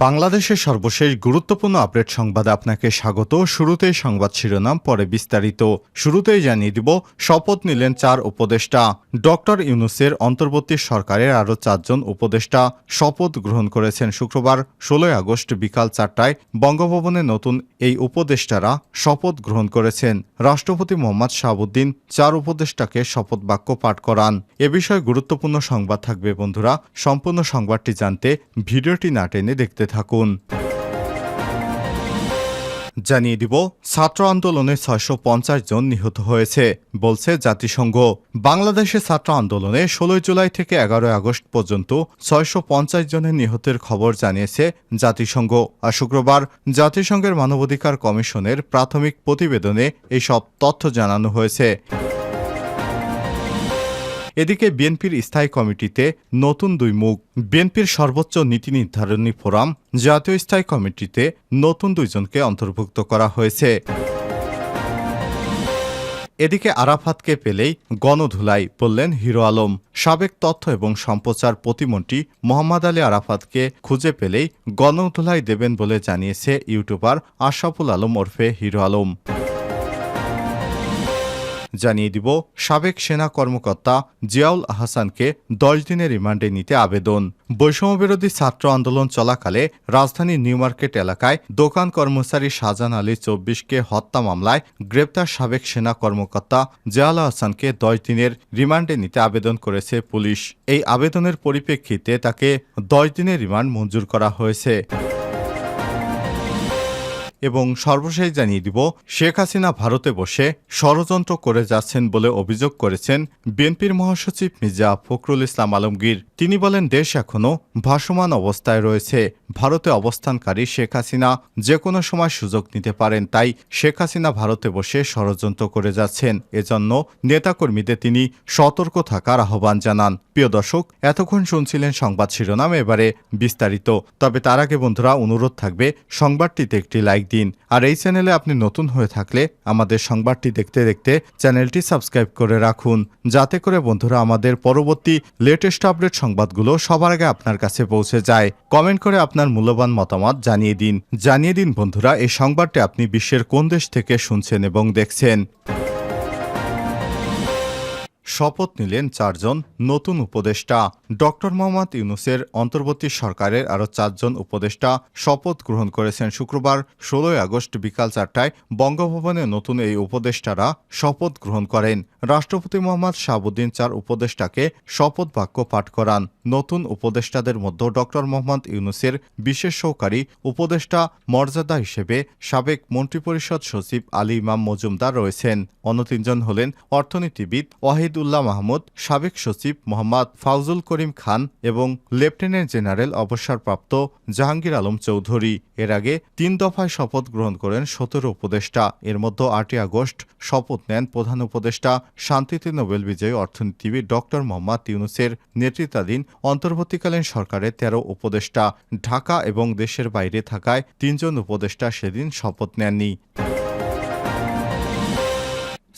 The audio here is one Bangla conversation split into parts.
বাংলাদেশের সর্বশেষ গুরুত্বপূর্ণ আপডেট সংবাদে আপনাকে স্বাগত। শুরুতেই সংবাদ শিরোনাম, পরে বিস্তারিত। শুরুতেই জানিয়ে দিব, শপথ নিলেন চার উপদেষ্টা। ডক্টর ইউনুসের অন্তর্বর্তী সরকারের আরও চারজন উপদেষ্টা। শপথ গ্রহণ করেছেন শুক্রবার, ষোলোই আগস্ট বিকাল চারটায় বঙ্গভবনে নতুন এই উপদেষ্টারা শপথ গ্রহণ করেছেন। রাষ্ট্রপতি মোহাম্মদ শাহাবুদ্দিন চার উপদেষ্টাকে শপথ বাক্য পাঠ করান। এ বিষয়ে গুরুত্বপূর্ণ সংবাদ থাকবে বন্ধুরা। সম্পূর্ণ সংবাদটি জানতে ভিডিওটি না টেনে দেখতে থাকুন। জানিয়ে দিব, ছাত্র আন্দোলনে ছয়শো পঞ্চাশ জন নিহত হয়েছে, বলছে জাতিসংঘ। বাংলাদেশে ছাত্র আন্দোলনে ষোলোই জুলাই থেকে এগারোই আগস্ট পর্যন্ত ছয়শো পঞ্চাশ জনের নিহতের খবর জানিয়েছে জাতিসংঘ। আর শুক্রবার জাতিসংঘের মানবাধিকার কমিশনের প্রাথমিক প্রতিবেদনে এইসব তথ্য জানানো হয়েছে। এদিকে বিএনপির স্থায়ী কমিটিতে নতুন দুই মুখ। বিএনপির সর্বোচ্চ নীতি নির্ধারণী ফোরাম জাতীয় স্থায়ী কমিটিতে নতুন দুইজনকে অন্তর্ভুক্ত করা হয়েছে। এদিকে আরাফাতকে পেলেই গণধুলাই বললেন হিরো আলম। সাবেক তথ্য এবং সম্প্রচার প্রতিমন্ত্রী মোহাম্মদ আলী আরাফাতকে খুঁজে পেলেই গণধুলাই দেবেন বলে জানিয়েছে ইউটিউবার আশরাফুল আলম ওরফে হিরো আলম। জানিয়ে দিব সাবেক সেনা কর্মকর্তা জিয়াউল আহসানকে দশ দিনের রিমান্ডে নিতে আবেদন। বৈষম্যবিরোধী ছাত্র আন্দোলন চলাকালে রাজধানীর নিউ মার্কেট এলাকায় দোকান কর্মচারী শাহজাহান আলী চব্বিশকে হত্যা মামলায় গ্রেপ্তার সাবেক সেনা কর্মকর্তা জিয়াউল আহসানকে দশ দিনের রিমান্ডে নিতে আবেদন করেছে পুলিশ। এই আবেদনের পরিপ্রেক্ষিতে তাকে দশ দিনের রিমান্ড মঞ্জুর করা হয়েছে। এবং সর্বশেষ জানিয়ে দিব, শেখ হাসিনা ভারতে বসে ষড়যন্ত্র করে যাচ্ছেন বলে অভিযোগ করেছেন বিএনপির মহাসচিব মির্জা ফখরুল ইসলাম আলমগীর। তিনি বলেন, দেশ এখনও ভাসমান অবস্থায় রয়েছে। ভারতে অবস্থানকারী শেখ হাসিনা যে কোনো সময় সুযোগ নিতে পারেন, তাই শেখ হাসিনা ভারতে বসে ষড়যন্ত্র করে যাচ্ছেন। এজন্য নেতাকর্মীদের তিনি সতর্ক থাকার আহ্বান জানান। প্রিয় দর্শক, এতক্ষণ শুনছিলেন সংবাদ শিরোনাম, এবারে বিস্তারিত। তবে তার আগে বন্ধুরা, অনুরোধ থাকবে, সংবাদটিতে একটি লাইক দিন। আর এই চ্যানেলে আপনি নতুন হয়ে থাকলে আমাদের সংবাদটি দেখতে দেখতে চ্যানেলটি সাবস্ক্রাইব করে রাখুন। যাতে করে বন্ধুরা আমাদের পরবর্তী লেটেস্ট আপডেট সংবাদগুলো সবার আগে আপনার কাছে পৌঁছে যায়। কমেন্ট করে আপনার মূল্যবান মতামত জানিয়ে দিন। জানিয়ে দিন বন্ধুরা, এই সংবাদটি আপনি বিশ্বের কোন দেশ থেকে শুনছেন এবং দেখছেন। শপথ নিলেন চারজন নতুন উপদেষ্টা। ডক্টর মোহাম্মদ ইউনুসের অন্তর্বর্তী সরকারের আরও চারজন উপদেষ্টা শপথ গ্রহণ করেছেন শুক্রবার, ষোলোই আগস্ট বিকাল চারটায় বঙ্গভবনে নতুন এই উপদেষ্টারা শপথ গ্রহণ করেন। রাষ্ট্রপতি মোহাম্মদ শাহাবুদ্দিন চার উপদেষ্টাকে শপথ বাক্য পাঠ করান। নতুন উপদেষ্টাদের মধ্যে ডক্টর মোহাম্মদ ইউনুসের বিশেষ সহকারী উপদেষ্টা মর্যাদা হিসেবে সাবেক মন্ত্রিপরিষদ সচিব আলী ইমাম মজুমদার রয়েছেন। অন্য তিনজন হলেন অর্থনীতিবিদ ওয়াহিদ উল্লাহ মাহমুদ, সাবেক সচিব মোহাম্মদ ফাউজুল করিম খান এবং লেফটেন্যান্ট জেনারেল অবসরপ্রাপ্ত জাহাঙ্গীর আলম চৌধুরী। এর আগে তিন দফায় শপথ গ্রহণ করেন সতেরো উপদেষ্টা। এর মধ্যে আটই আগস্ট শপথ নেন প্রধান উপদেষ্টা, শান্তিতে নোবেল বিজয়ী অর্থনীতিবিদ ডক্টর মোহাম্মদ ইউনুসের নেতৃত্বাধীন অন্তর্বর্তীকালীন সরকারের তেরো উপদেষ্টা। ঢাকা এবং দেশের বাইরে থাকায় তিনজন উপদেষ্টা সেদিন শপথ নেননি।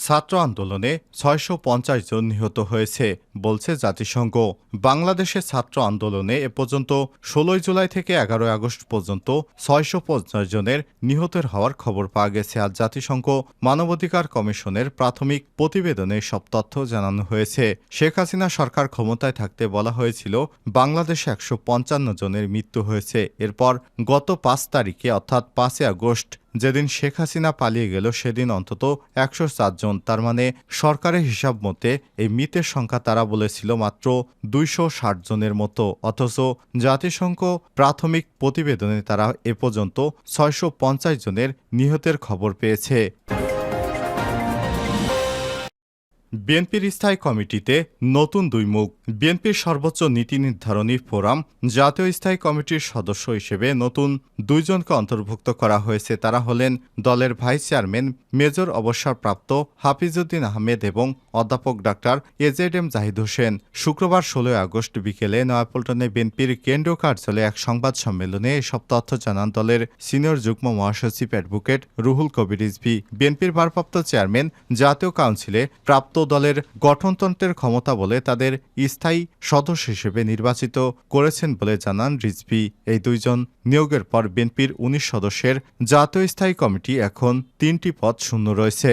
ছাত্র আন্দোলনে ছয়শো পঞ্চাশ জন নিহত হয়েছে। বলছে জাতিসংঘ। বাংলাদেশের ছাত্র আন্দোলনে এ পর্যন্ত ষোলোই জুলাই থেকে এগারোই আগস্ট পর্যন্ত ছয়শো পঞ্চাশ জনের নিহতের হওয়ার খবর পাওয়া গেছে। আর জাতিসংঘ মানবাধিকার কমিশনের প্রাথমিক প্রতিবেদনে সব তথ্য জানানো হয়েছে। শেখ হাসিনা সরকার ক্ষমতায় থাকতে বলা হয়েছিল, বাংলাদেশে একশো পঞ্চান্ন জনের মৃত্যু হয়েছে। এরপর গত পাঁচ তারিখে, অর্থাৎ পাঁচই আগস্ট, যেদিন শেখ হাসিনা পালিয়ে গেল, সেদিন অন্তত একশো জন। তার মানে সরকারের হিসাব মতে এই মৃতের সংখ্যা তারা বলেছিল মাত্র দুইশো ষাট জনের মতো, অথচ জাতিসংঘ প্রাথমিক প্রতিবেদনে তারা এ পর্যন্ত ছয়শো পঞ্চাশ জনের নিহতের খবর পেয়েছে। বিএনপির স্থায়ী কমিটিতে নতুন দুই মুখ। বিএনপির সর্বোচ্চ নীতি নির্ধারণী ফোরাম, জাতীয় স্থায়ী কমিটির সদস্য হিসেবে নতুন দুইজনকে অন্তর্ভুক্ত করা হয়েছে। তারা হলেন দলের ভাইস চেয়ারম্যান, মেজর অবসরপ্রাপ্ত হাফিজউদ্দিন আহমেদ এবং অধ্যাপক doctor AZ M Zahid Hossain. শুক্রবার ষোলোই আগস্ট বিকেলে নয়াপল্টনে বিএনপির কেন্দ্রীয় কার্যালয়ে এক সংবাদ সম্মেলনে এসব তথ্য জানান দলের সিনিয়র যুগ্ম মহাসচিব অ্যাডভোকেট রুহুল কবির রিজভি। বিএনপির ভারপ্রাপ্ত চেয়ারম্যান, জাতীয় কাউন্সিলে প্রাপ্ত দলের গঠনতন্ত্রের ক্ষমতা বলে তাদের স্থায়ী সদস্য হিসেবে নির্বাচিত করেছেন বলে জানান রিজভি। এই দুইজন নিয়োগের পর বিএনপির উনিশ সদস্যের জাতীয় স্থায়ী কমিটি এখন তিনটি পদ শূন্য রয়েছে।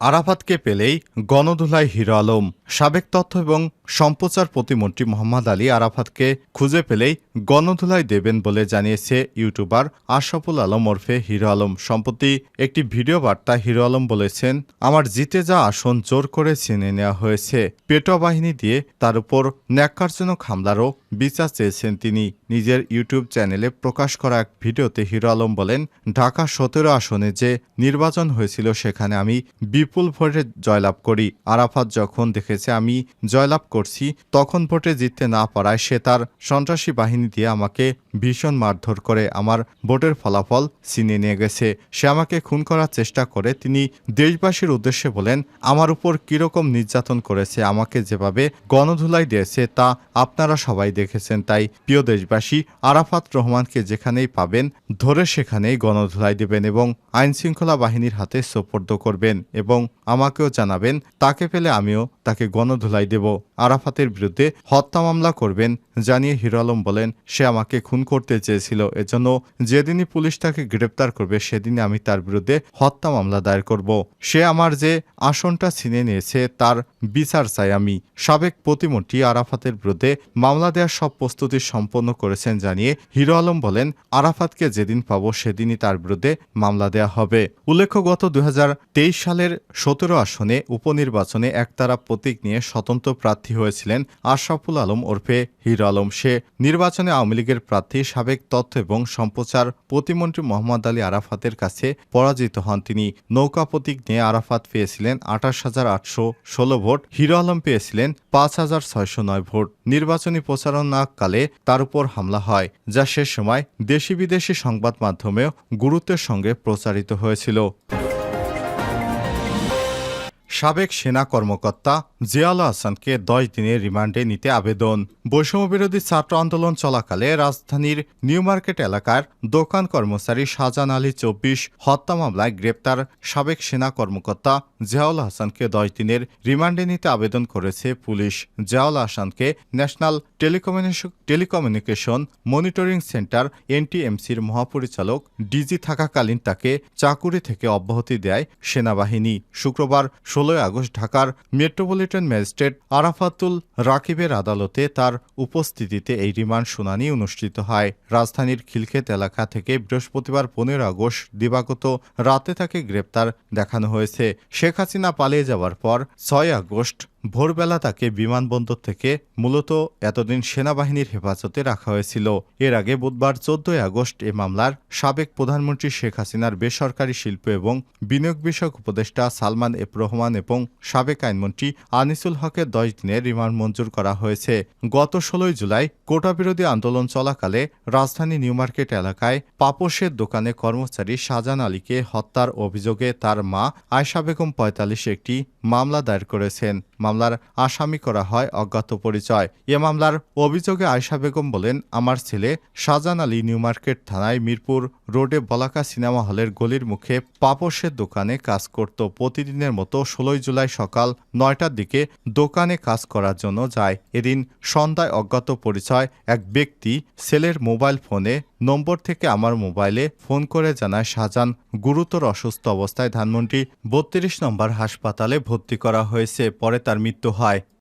আরাফাতকে পেলেই গণধুলাই হিরো আলম, সাবেক তথ্য এবং সম্প্রচার প্রতিমন্ত্রী মোহাম্মদ আলী আরাফাতকে খুঁজে পেলেই গণধুলাই দেবেন বলে জানিয়েছে ইউটিউবার আশরাফুল আলম ওরফে হিরো আলম। সম্প্রতি একটি ভিডিও বার্তা হিরো আলম বলেছেন, আমার জিতে যা আসন জোর করে ছিনে নেওয়া হয়েছে। পেটোয়া বাহিনী দিয়ে তার উপর ন্যাক্কারজনক হামলারও বিচার চেয়েছেন তিনি। নিজের ইউটিউব চ্যানেলে প্রকাশ করা এক ভিডিওতে হিরো আলম বলেন, ঢাকা সতেরো আসনে যে নির্বাচন হয়েছিল সেখানে আমি বিপুল ভোটে জয়লাভ করি। আরাফাত যখন দেখেছে আমি জয়লাভ করছি, তখন ভোটে জিততে না পারায় সে তার সন্ত্রাসী বাহিনী দিয়ে আমাকে ভীষণ মারধর করে, আমার ভোটের ফলাফল ছিনিয়ে নিয়ে গেছে। সে আমাকে খুন করার চেষ্টা করে, তিনি দেশবাসীর উদ্দেশ্যে বলেন, আমার উপর কীরকম নির্যাতন করেছে, আমাকে যেভাবে গণধুলাই দিয়েছে, তা আপনারা সবাই দেখেছেন। তাই প্রিয় দেশবাসী, আরাফাত রহমানকে যেখানেই পাবেন, ধরে সেখানেই গণধুলাই দেবেন এবং আইন শৃঙ্খলা বাহিনীর হাতে সোপর্দ করবেন এবং আমাকেও জানাবেন, তাকে পেলে আমিও তাকে গণধুলাই দেব। আরাফাতের বিরুদ্ধে হত্যা মামলা করবেন জানিয়ে হিরো আলম বলেন, সে আমাকে খুন করতে চেয়েছিল, এজন্য যেদিনই পুলিশ তাকে গ্রেপ্তার করবে, সেদিনই আমি তার বিরুদ্ধে হত্যা মামলা দায়ের করব। সে আমার যে আসনটা ছিনে নিয়েছে, তার বিচার চাই আমি। সাবেক প্রতিমন্ত্রী আরাফাতের বিরুদ্ধে মামলা দেওয়ার সব প্রস্তুতি সম্পন্ন করেছেন জানিয়ে হিরো আলম বলেন, আরাফাতকে যেদিন পাব, সেদিনই তার বিরুদ্ধে মামলা দেওয়া হবে। উল্লেখ্য, গত দু হাজার তেইশ সালের সতেরো আসনে উপনির্বাচনে একতারা প্রতীক নিয়ে স্বতন্ত্র প্রার্থী হয়েছিলেন আশরাফুল আলম ওরফে হিরো আলম সে। নির্বাচনে আওয়ামী লীগের প্রার্থী, সাবেক তথ্য এবং সম্প্রচার প্রতিমন্ত্রী মোহাম্মদ আলী আরাফাতের কাছে পরাজিত হন তিনি। নৌকা প্রতীক নিয়ে আরাফাত পেয়েছিলেন আঠাশ হাজার আটশো ষোলো ভোট, হিরো আলম পেয়েছিলেন পাঁচ হাজার ছয়শো নয় ভোট। নির্বাচনী প্রচারণাকালে তার উপর হামলা হয়, যা সে সময় দেশি বিদেশি সংবাদ মাধ্যমেও গুরুত্বের সঙ্গে প্রচারিত হয়েছিল। সাবেক সেনা কর্মকর্তা জিয়াউল হাসানকে দশ দিনের রিমান্ডে নিতে আবেদন। বৈষম্যবিরোধী ছাত্র আন্দোলন চলাকালে রাজধানীর নিউ মার্কেট এলাকার দোকান কর্মচারী শাহজাহান আলী চব্বিশ হত্যা মামলায় গ্রেপ্তার সাবেক সেনা কর্মকর্তা জিয়াউল হাসানকে দশ দিনের রিমান্ডে নিতে আবেদন করেছে পুলিশ। জিয়াউল হাসানকে ন্যাশনাল টেলিকমিউনিকেশন মনিটরিং সেন্টার এনটিএমসির মহাপরিচালক ডিজি থাকাকালীন তাকে চাকুরি থেকে অব্যাহতি দেয় সেনাবাহিনী। শুক্রবার ষোলোই আগস্ট ঢাকার মেট্রোপলিটন ম্যাজিস্ট্রেট আরাফাতুল রাকিবের আদালতে তার উপস্থিতিতে এই রিমান্ড শুনানি অনুষ্ঠিত হয়। রাজধানীর খিলক্ষেত এলাকা থেকে বৃহস্পতিবার পনেরো আগস্ট দিবাগত রাতে তাকে গ্রেপ্তার দেখানো হয়েছে। শেখ হাসিনা পালিয়ে যাওয়ার পর ছয় আগস্ট ভোরবেলা তাকে বিমানবন্দর থেকে মূলত এতদিন সেনাবাহিনীর হেফাজতে রাখা হয়েছিল। এর আগে বুধবার চোদ্দই আগস্ট এ মামলার সাবেক প্রধানমন্ত্রী শেখ হাসিনার বেসরকারি শিল্প এবং বিনিয়োগ বিষয়ক উপদেষ্টা সালমান এফ রহমান এবং সাবেক আইনমন্ত্রী আনিসুল হকের দশ দিনের রিমান্ড মঞ্জুর করা হয়েছে। গত ষোলোই জুলাই কোটা বিরোধী আন্দোলন চলাকালে রাজধানী নিউ মার্কেট এলাকায় পাপোশের দোকানে কর্মচারী শাহজাহান আলীকে হত্যার অভিযোগে তার মা আয়শা বেগম পঁয়তাল্লিশ একটি মামলা দায়ের করেছেন। মামলার আসামি করা হয় অজ্ঞাত পরিচয়। এ মামলার অভিযোগে আয়শা বেগম বলেন, আমার ছেলে শাহজাহান আলী নিউ মার্কেট থানায় মিরপুর রোডে বলাকা সিনেমা হলের গলির মুখে পাপসের দোকানে কাজ করত। প্রতিদিনের মতো ষোলোই জুলাই সকাল নয়টার দিকে দোকানে কাজ করার জন্য যায়। এদিন সন্ধ্যায় অজ্ঞাত পরিচয় এক ব্যক্তি ছেলের মোবাইল ফোনে নম্বর থেকে আমার মোবাইলে ফোন করে জানায় শাহজাহান, গুরুতর অসুস্থ অবস্থায় ধানমন্ডি বত্রিশ নম্বর হাসপাতালে ভর্তি করা হয়েছে, পরে তার মৃত্যু হয়।